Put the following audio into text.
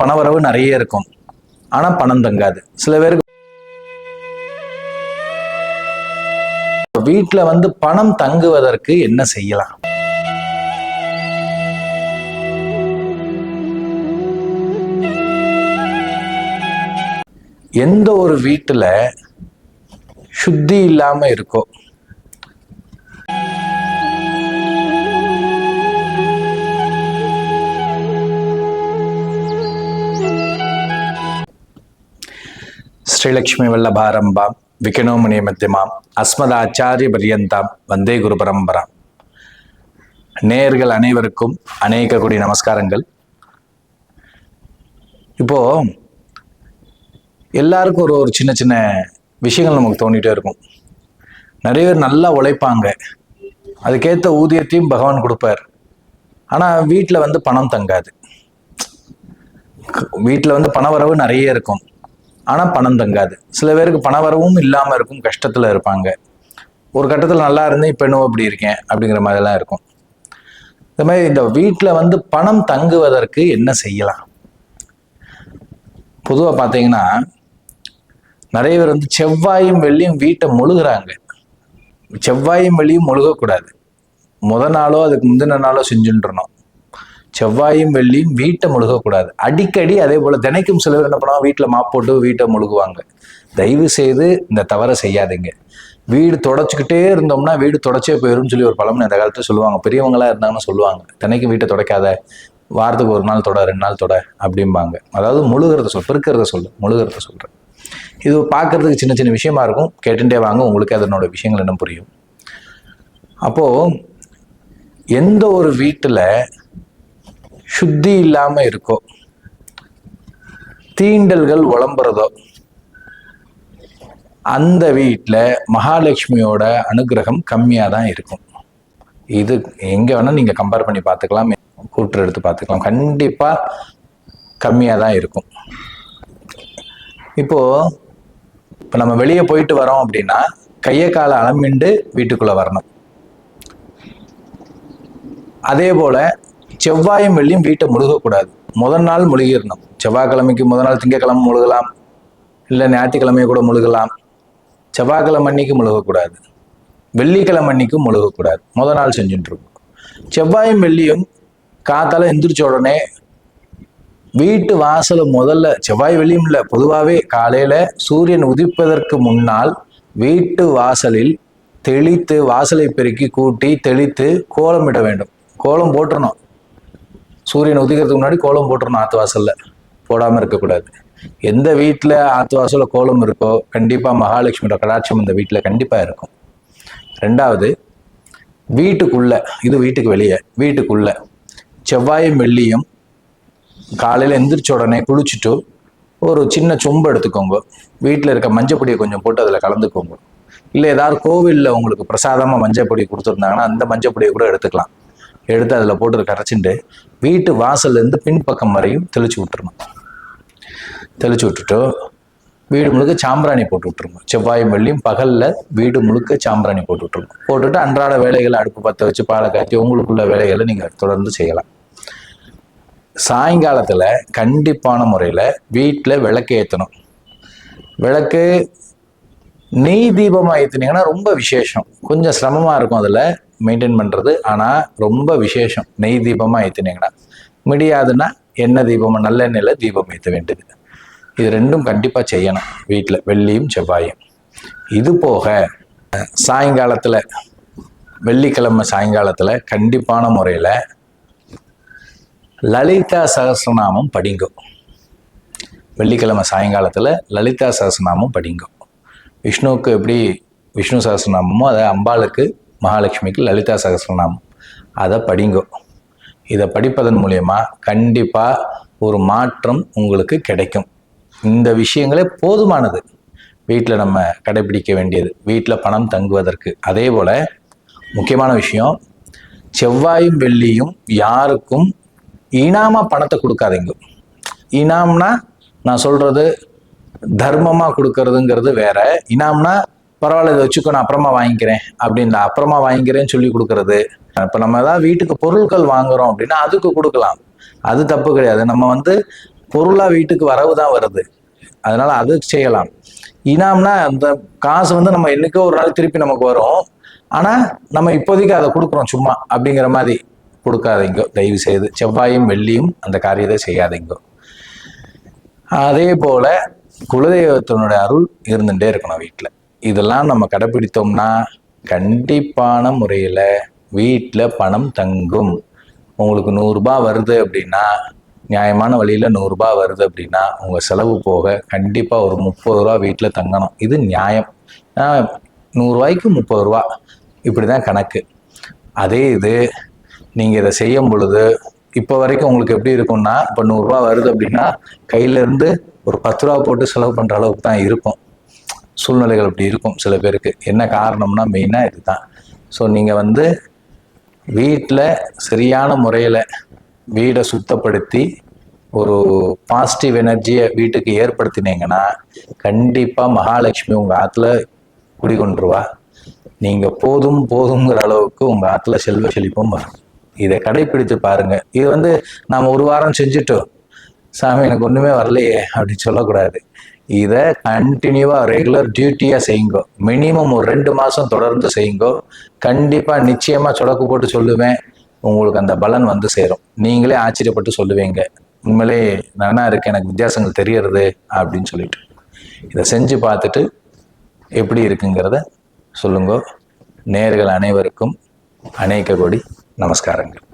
பணவரவு நிறைய இருக்கும். ஆனா பணம் தங்காது. சில பேருக்கு வீட்டுல வந்து பணம் தங்குவதற்கு என்ன செய்யலாம்? எந்த ஒரு வீட்டுல சுத்தி இல்லாம இருக்கோ ஸ்ரீலக்ஷ்மி வல்லபாரம்பாம் விகனோமணி மத்தியமாம் அஸ்மதாச்சாரிய பரியந்தாம் வந்தே குரு பரம்பரா நேயர்கள் அனைவருக்கும் அநேக கோடி நமஸ்காரங்கள் இப்போ எல்லாருக்கும் ஒரு ஒரு சின்ன சின்ன விஷயங்கள் நமக்கு தோண்டிகிட்டே இருக்கும் நிறைய பேர் நல்லா உழைப்பாங்க அதுக்கேற்ற ஊதியத்தையும் பகவான் கொடுப்பார் ஆனால் வீட்டில் வந்து பணம் தங்காது வீட்டில் வந்து பணவரவு நிறைய இருக்கும் ஆனால் பணம் தங்காது. சில பேருக்கு பணவரவும் இல்லாமல் இருக்கும் கஷ்டத்தில் இருப்பாங்க. ஒரு கட்டத்தில் நல்லா இருந்தேன் இப்போ என்னவோ இப்படி இருக்கேன் அப்படிங்கிற மாதிரிலாம் இருக்கும். இந்த மாதிரி இந்த வீட்டில் வந்து பணம் தங்குவதற்கு என்ன செய்யலாம்? பொதுவாக பார்த்தீங்கன்னா நிறைய பேர் வந்து செவ்வாயும் வெள்ளியும் வீட்டை முழுகிறாங்க. செவ்வாயும் வெள்ளியும் முழுகக்கூடாது. முத நாளோ அதுக்கு முந்தின நாளோ செஞ்சுட்டுருணும் செவ்வாயும் வெள்ளியும் வீட்டை முழுகக்கூடாது அடிக்கடி அதே போல் தினைக்கும் சிலர் என்ன பண்ணுவாங்க? வீட்டில் மாப் போட்டு வீட்டை முழுகுவாங்க. தயவு செய்து இந்த தவறை செய்யாதீங்க. வீடு தொடச்சிக்கிட்டே இருந்தோம்னா வீடு தொடச்சே போயிடும்னு சொல்லி ஒரு பழமொழி அந்த காலத்தில் சொல்லுவாங்க. பெரியவங்களா இருந்தாங்கன்னு சொல்லுவாங்க. தினைக்கும் வீட்டை தொடக்காத வாரத்துக்கு ஒரு நாள் தொட ரெண்டு நாள் தொட அப்படிம்பாங்க. அதாவது முழுகிறத சொல் பெருக்கிறத சொல்லு முழுகிறத சொல்கிறேன் இது பார்க்கறதுக்கு சின்ன சின்ன விஷயமா இருக்கும். கேட்டுட்டே வாங்க உங்களுக்கு அதனோட விஷயங்கள் என்ன புரியும். அப்போது எந்த ஒரு வீட்டில் சுத்தி இல்லாம இருக்கோ? தீண்டல்கள் உழம்புறதோ அந்த வீட்டில் மகாலட்சுமியோட அனுகிரகம் கம்மியாக தான் இருக்கும். இது எங்கே வேணால் நீங்கள் கம்பேர் பண்ணி பார்த்துக்கலாம். கூற்று எடுத்து பார்த்துக்கலாம். கண்டிப்பாக கம்மியாக தான் இருக்கும். இப்போது இப்போ நம்ம வெளியே போயிட்டு வரோம் அப்படின்னா கையை காலை அலம்பிண்டு வீட்டுக்குள்ளே வரணும். அதே போல் செவ்வாயும் வெள்ளியும் வீட்டை முழுகக்கூடாது. முதல் நாள் முழுகிடணும். செவ்வாய்க்கிழமைக்கு முதல் நாள் திங்கக்கிழமை முழுகலாம். இல்லை ஞாயிற்றுக்கிழமையை கூட முழுகலாம். செவ்வாய்க்கிழமை அன்னைக்கு முழுகக்கூடாது. வெள்ளிக்கிழமை அன்னைக்கும் முழுகக்கூடாது. முதல் நாள் செஞ்சுட்டு இருக்கும் செவ்வாயும் வெள்ளியும் காத்தால எந்திரிச்ச உடனே வீட்டு வாசல் முதல்ல செவ்வாய் வெள்ளியும் இல்லை பொதுவாகவே காலையில் சூரியன் உதிப்பதற்கு முன்னால் வீட்டு வாசலில் தெளித்து வாசலை பெருக்கி கூட்டி தெளித்து கோலம் இட வேண்டும். கோலம் போட்டுறணும். சூரியன் உதிக்கிறதுக்கு முன்னாடி கோலம் போட்டுருணும் ஆத்து வாசலில் போடாமல் இருக்கக்கூடாது. எந்த வீட்டில் ஆத்து வாசலில் கோலம் இருக்கோ கண்டிப்பாக மகாலட்சுமியோட கடாட்சம் இந்த வீட்டில் கண்டிப்பாக இருக்கும். ரெண்டாவது வீட்டுக்குள்ள இது வீட்டுக்கு வெளியே வீட்டுக்குள்ள செவ்வாயும் வெள்ளியும் காலையில் எந்திரிச்ச உடனே குளிச்சுட்டு ஒரு சின்ன சொம்பு எடுத்துக்கோங்க. வீட்டில் இருக்க மஞ்சப்பொடியை கொஞ்சம் போட்டு அதில் கலந்துக்கோங்க. இல்லை ஏதாவது கோவிலில் உங்களுக்கு பிரசாதமாக மஞ்சப்பொடி கொடுத்துருந்தாங்கன்னா அந்த மஞ்சப்பொடியை கூட எடுத்துக்கலாம். எடுத்து அதில் போட்டு கரைச்சிட்டு வீட்டு வாசல்லேருந்து பின்பக்கம் வரையும் தெளிச்சு விட்டுருணும் தெளிச்சு விட்டுட்டு வீடு முழுக்க சாம்பிராணி போட்டு விட்டுருங்க செவ்வாய் வெள்ளியும் பகலில் வீடு முழுக்க சாம்பிராணி போட்டு விட்டுருங்க போட்டுட்டு அன்றாட வேலைகளை அடுப்பு பற்ற வச்சு பாலை காய்ச்சி உங்களுக்குள்ள வேலைகளை நீங்கள் தொடர்ந்து செய்யலாம். சாயங்காலத்தில் கண்டிப்பான முறையில் வீட்டில் விளக்கு ஏற்றணும் விளக்கு நெய் தீபமாக ஏற்றுனீங்கன்னா ரொம்ப விசேஷம். கொஞ்சம் சிரமமாக இருக்கும் அதில். மெயின்டைன் பண்ணுறது ஆனால் ரொம்ப விசேஷம். நெய் தீபமாக ஏற்றுனீங்கன்னா முடியாதுன்னா எண்ணெய் தீபமாக நல்லெண்ணெயில் தீபம் ஏற்ற வேண்டியது. இது ரெண்டும் கண்டிப்பாக செய்யணும். வீட்டில் வெள்ளியும் செவ்வாயும். இது போக சாயங்காலத்தில் வெள்ளிக்கிழமை சாயங்காலத்தில் கண்டிப்பான முறையில் லலிதா சகசிரநாமம் படிங்கும் வெள்ளிக்கிழமை சாயங்காலத்தில் லலிதா சகசிரநாமம் படிங்கும் விஷ்ணுவுக்கு எப்படி விஷ்ணு சகசிரநாமமோ அதை அம்பாளுக்கு மகாலட்சுமிக்கு லலிதா சகஸ்ரநாமம் அதை படிங்கோ. இதை படிப்பதன் மூலயமா கண்டிப்பாக ஒரு மாற்றம் உங்களுக்கு கிடைக்கும். இந்த விஷயங்களே போதுமானது. வீட்டில் நம்ம கடைபிடிக்க வேண்டியது வீட்டில் பணம் தங்குவதற்கு. அதே போல் முக்கியமான விஷயம் செவ்வாயும் வெள்ளியும் யாருக்கும் இனாமா பணத்தை கொடுக்காதீங்க. இனாம்னா நான் சொல்கிறது தர்மமாக கொடுக்கறதுங்கிறது வேற. இனாம்னா பரவாயில்ல இதை வச்சுக்கோ நான் அப்புறமா வாங்கிக்கிறேன் அப்படின்னு அப்புறமா வாங்கிக்கிறேன்னு சொல்லி கொடுக்கறது. இப்போ நம்ம ஏதாவது வீட்டுக்கு பொருட்கள் வாங்குறோம் அப்படின்னா அதுக்கு கொடுக்கலாம். அது தப்பு கிடையாது. நம்ம வந்து பொருளாக வீட்டுக்கு வரவு தான் வருது. அதனால அது செய்யலாம். இனாம்னா அந்த காசு வந்து நம்ம என்னைக்கோ ஒரு நாள் திருப்பி நமக்கு வரும். ஆனால் நம்ம இப்போதைக்கு அதை கொடுக்குறோம் சும்மா அப்படிங்கிற மாதிரி கொடுக்காதீங்க. தயவு செய்து செவ்வாயும் வெள்ளியும் அந்த காரியத்தை செய்யாதீங்க. அதே போல குலதெய்வத்தினுடைய அருள் இருந்துகிட்டே இருக்கணும் வீட்டில் இதெல்லாம் நம்ம கடைப்பிடித்தோம்னா கண்டிப்பான முறையில் வீட்டில் பணம் தங்கும். உங்களுக்கு நூறுரூபா வருது அப்படின்னா நியாயமான வழியில் நூறுரூபா வருது அப்படின்னா உங்கள் செலவு போக கண்டிப்பாக ஒரு முப்பது ரூபா வீட்டில் தங்கணும். இது நியாயம். நூறுரூவாய்க்கு முப்பது ரூபா. இப்படி தான் கணக்கு. அதே இது நீங்கள் இதை செய்யும் பொழுது இப்போ வரைக்கும் உங்களுக்கு எப்படி இருக்கும்னா இப்போ நூறுரூவா வருது அப்படின்னா கையிலேருந்து ஒரு பத்து ரூபா போட்டு செலவு பண்ணுற அளவுக்கு தான் இருக்கும். சூழ்நிலைகள் அப்படி இருக்கும் சில பேருக்கு. என்ன காரணம்னா மெயினாக இதுதான். ஸோ நீங்கள் வந்து வீட்டில் சரியான முறையில் வீடை சுத்தப்படுத்தி ஒரு பாசிட்டிவ் எனர்ஜியை வீட்டுக்கு ஏற்படுத்தினீங்கன்னா கண்டிப்பாக மகாலட்சுமி உங்கள் ஆற்றுல குடிகொண்டுருவா. நீங்கள் போதும் போதுங்கிற அளவுக்கு உங்கள் ஆற்றுல செல்வ செழிப்பும் வரும். இதை கடைப்பிடித்து பாருங்கள் இது வந்து நாம் ஒரு வாரம் செஞ்சுட்டோம். சாமி எனக்கு ஒன்றுமே வரலையே அப்படின்னு சொல்லக்கூடாது. இதை கண்டினியூவாக ரெகுலர் டியூட்டியாக செய்யுங்கோ. மினிமம் ஒரு ரெண்டு மாதம் தொடர்ந்து செய்யுங்கோ. கண்டிப்பாக நிச்சயமாக சொடக்கு போட்டு சொல்லுவேன். உங்களுக்கு அந்த பலன் வந்து சேரும். நீங்களே ஆச்சரியப்பட்டு சொல்லுவீங்க. உண்மையிலே நானா இருக்கு எனக்கு வித்தியாசங்கள் தெரியறது அப்படின்னு சொல்லிட்டு. இதை செஞ்சு பார்த்துட்டு எப்படி இருக்குங்கிறத சொல்லுங்க. நேர்கள் அனைவருக்கும் அநேக கோடி நமஸ்காரங்கள்.